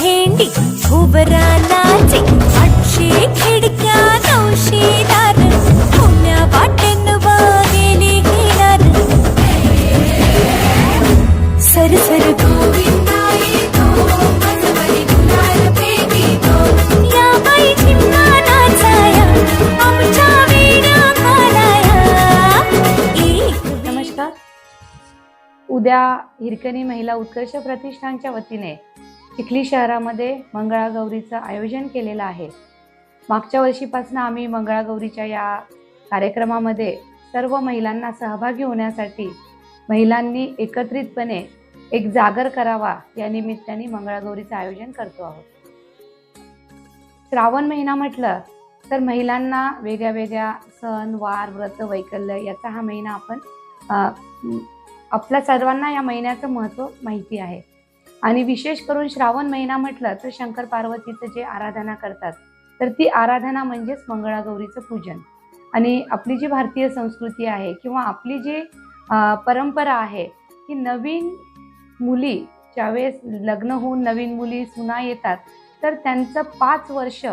भेंडी भोवरा नाचे आठशे खिडक्या नऊशे दार. पुण्या वाटेन वागेले घेणार. सर सर या बाई नाचाया आमच्या घालाया एक नमस्कार. उद्या हिरकणी महिला उत्कर्ष प्रतिष्ठानच्या वतीने चिखली शहरामध्ये मंगळागौरीचं आयोजन केलेलं आहे. मागच्या वर्षीपासून आम्ही मंगळागौरीच्या या कार्यक्रमामध्ये सर्व महिलांना सहभागी होण्यासाठी महिलांनी एकत्रितपणे एक जागर करावा या निमित्ताने मंगळागौरीचं आयोजन करतो आहोत. श्रावण महिना म्हटलं तर महिलांना वेगळ्या वेगळ्या सण वार व्रत वैकल्य याचा हा महिना आपण आपल्या सर्वांना या महिन्याचं महत्त्व माहिती आहे. आणि विशेष करून श्रावण महिना म्हटलं तर शंकर पार्वतीचं जे आराधना करतात तर ती आराधना म्हणजेच मंगळागौरीचं पूजन. आणि आपली जी भारतीय संस्कृती आहे किंवा आपली जी परंपरा आहे की नवीन मुली ज्यावेळेस लग्न होऊन नवीन मुली सुना येतात तर त्यांचं पाच वर्ष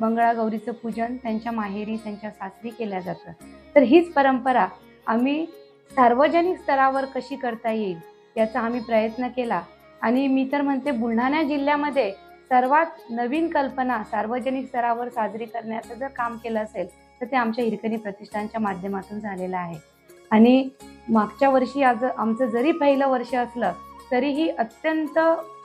मंगळागौरीचं पूजन त्यांच्या माहेरी त्यांच्या सासरी केल्या जातं. तर हीच परंपरा आम्ही सार्वजनिक स्तरावर कशी करता येईल याचा आम्ही प्रयत्न केला. आणि मी तर म्हणते बुलढाणा जिल्ह्यामध्ये सर्वात नवीन कल्पना सार्वजनिक स्तरावर साजरी करण्याचं जर काम केलं असेल तर ते आमच्या हिरकणी प्रतिष्ठानच्या माध्यमातून झालेलं आहे. आणि मागच्या वर्षी आज आमचं जरी पहिलं वर्ष असलं तरीही अत्यंत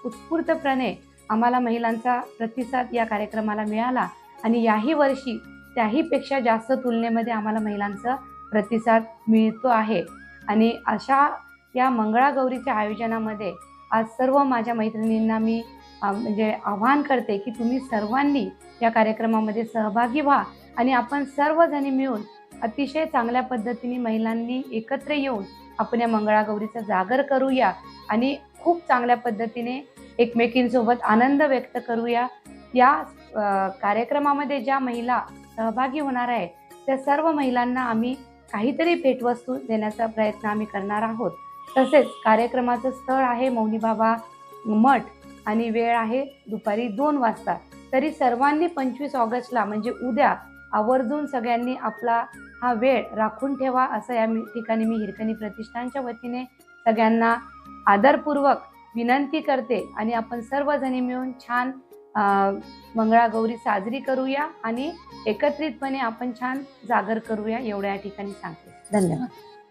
उत्स्फूर्तपणे आम्हाला महिलांचा प्रतिसाद या कार्यक्रमाला मिळाला आणि याही वर्षी त्याहीपेक्षा जास्त तुलनेमध्ये आम्हाला महिलांचा प्रतिसाद मिळतो आहे. आणि अशा या मंगळागौरीच्या आयोजनामध्ये आज सर्व माझ्या मैत्रिणींना मी म्हणजे आवाहन करते की तुम्ही सर्वांनी या कार्यक्रमामध्ये सहभागी व्हा आणि आपण सर्वजणी मिळून अतिशय चांगल्या पद्धतीने महिलांनी एकत्र येऊन आपण या मंगळागौरीचा जागर करूया आणि खूप चांगल्या पद्धतीने एकमेकींसोबत आनंद व्यक्त करूया. या कार्यक्रमामध्ये ज्या महिला सहभागी होणार आहे त्या सर्व महिलांना आम्ही काहीतरी भेटवस्तू देण्याचा प्रयत्न आम्ही करणार आहोत. तसेच कार्यक्रमाचं स्थळ आहे मौनीबाबा मठ आणि वेळ आहे दुपारी दोन वाजता. तरी सर्वांनी पंचवीस ऑगस्टला म्हणजे उद्या आवर्जून सगळ्यांनी आपला हा वेळ राखून ठेवा असं या ठिकाणी मी हिरकणी प्रतिष्ठानच्या वतीने सगळ्यांना आदरपूर्वक विनंती करते आणि आपण सर्वजणी मिळून छान मंगळागौरी साजरी करूया आणि एकत्रितपणे आपण छान जागर करूया एवढ्या या ठिकाणी सांगते. धन्यवाद.